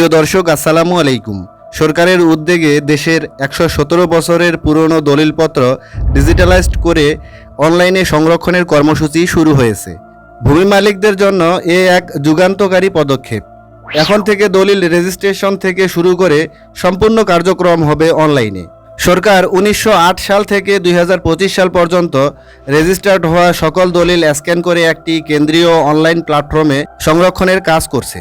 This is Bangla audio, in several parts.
প্রিয় দর্শক, আসসালামু আলাইকুম। সরকারের উদ্যোগে দেশের একশো সতেরো বছরের পুরনো দলিলপত্র ডিজিটালাইজড করে অনলাইনে সংরক্ষণের কর্মসূচি শুরু হয়েছে। ভূমি মালিকদের জন্য এ এক যুগান্তকারী পদক্ষেপ। এখন থেকে দলিল রেজিস্ট্রেশন থেকে শুরু করে সম্পূর্ণ কার্যক্রম হবে অনলাইনে। সরকার উনিশশো আট সাল থেকে দুই হাজার পঁচিশ সাল পর্যন্ত রেজিস্টার্ড হওয়া সকল দলিল স্ক্যান করে একটি কেন্দ্রীয় অনলাইন প্ল্যাটফর্মে সংরক্ষণের কাজ করছে।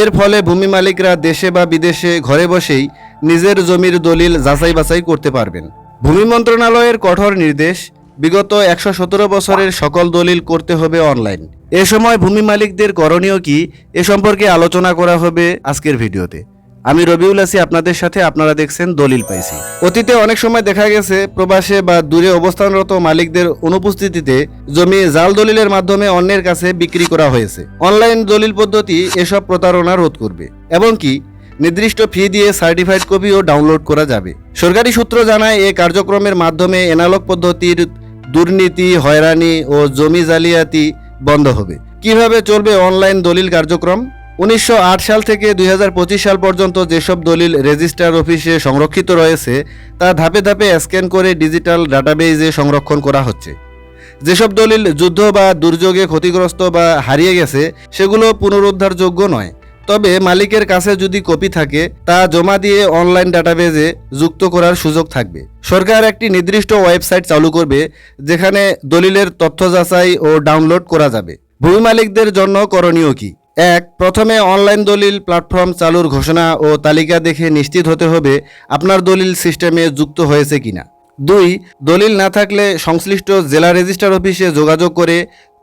এর ফলে ভূমি মালিকরা দেশে বা বিদেশে ঘরে বসেই নিজের জমির দলিল যাচাই বাছাই করতে পারবেন। ভূমি মন্ত্রণালয়ের কঠোর নির্দেশ, বিগত একশো সতেরো বছরের সকল দলিল করতে হবে অনলাইন। এ সময় ভূমি মালিকদের করণীয় কি, এ সম্পর্কে আলোচনা করা হবে আজকের ভিডিওতে। আমি রবিউল আছি, আপনাদের সাথে আপনারা দেখছেন দলিল পাইছি। অতীতে অনেক সময় দেখা গেছে, প্রবাসে বা দূরে অবস্থানরত মালিকদের অনুপস্থিতিতে জমি জাল দলিলের মাধ্যমে অন্যের কাছে বিক্রি করা হয়েছে। অনলাইন দলিল পদ্ধতি এসব প্রতারণা রোধ করবে এবং কি নির্দিষ্ট ফি দিয়ে সার্টিফাইড কপিও ডাউনলোড করা যাবে। সরকারি সূত্র জানায় এই কার্যক্রমের মাধ্যমে এনালগ পদ্ধতির দুর্নীতি, হয়রানি ও জমি জালিয়াতি বন্ধ হবে। কীভাবে চলবে অনলাইন দলিল কার্যক্রম? উনিশশো আট সাল থেকে দুই হাজার পঁচিশ সাল পর্যন্ত যেসব দলিল রেজিস্ট্রার অফিসে সংরক্ষিত রয়েছে, তা ধাপে ধাপে স্ক্যান করে ডিজিটাল ডাটাবেজে সংরক্ষণ করা হচ্ছে। যেসব দলিল যুদ্ধ বা দুর্যোগে ক্ষতিগ্রস্ত বা হারিয়ে গেছে, সেগুলো পুনরুদ্ধারযোগ্য নয়। তবে মালিকের কাছে যদি কপি থাকে, তা জমা দিয়ে অনলাইন ডাটাবেজে যুক্ত করার সুযোগ থাকবে। সরকার একটি নির্দিষ্ট ওয়েবসাইট চালু করবে, যেখানে দলিলের তথ্য যাচাই ও ডাউনলোড করা যাবে। ভূমি মালিকদের জন্য করণীয় কি? এক, প্রথমে অনলাইন দলিল প্ল্যাটফর্ম চালুর ঘোষণা ও তালিকা দেখে নিশ্চিত হতে হবে আপনার দলিল সিস্টেমে যুক্ত হয়েছে কিনা। দুই, দলিল না থাকলে সংশ্লিষ্ট জেলা রেজিস্ট্রার অফিসে যোগাযোগ করে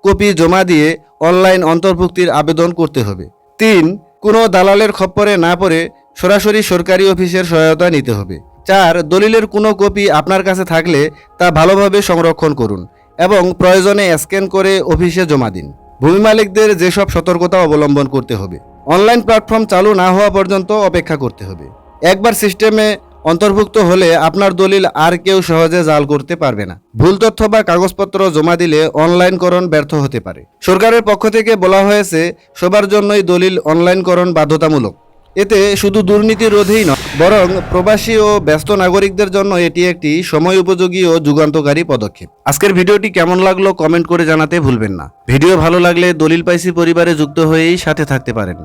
কপি জমা দিয়ে অনলাইন অন্তর্ভুক্তির আবেদন করতে হবে। তিন, কোনো দালালের খপ্পরে না পড়ে সরাসরি সরকারি অফিসের সহায়তা নিতে হবে। চার, দলিলের কোনো কপি আপনার কাছে থাকলে তা ভালোভাবে সংরক্ষণ করুন এবং প্রয়োজনে স্ক্যান করে অফিসে জমা দিন। ভূমি মালিকদের যেসব সতর্কতা অবলম্বন করতে হবে, অনলাইন প্ল্যাটফর্ম চালু না হওয়া পর্যন্ত অপেক্ষা করতে হবে। একবার সিস্টেমে অন্তর্ভুক্ত হলে আপনার দলিল আর কেউ সহজে জাল করতে পারবে না। ভুল তথ্য বা কাগজপত্র জমা দিলে অনলাইনকরণ ব্যর্থ হতে পারে। সরকারের পক্ষ থেকে বলা হয়েছে, সবার জন্যই দলিল অনলাইনকরণ বাধ্যতামূলক। এতে শুধু দুর্নীতি রোধেই নয়, বরং প্রবাসী ও ব্যস্ত নাগরিকদের জন্য এটি একটি সময় উপযোগী ও যুগান্তকারী পদক্ষেপ। আজকের ভিডিওটি কেমন লাগল কমেন্ট করে জানাতে ভুলবেন না। ভিডিও ভালো লাগলে দলিল পাইসি পরিবারে যুক্ত হয়েই সাথে থাকতে পারেন।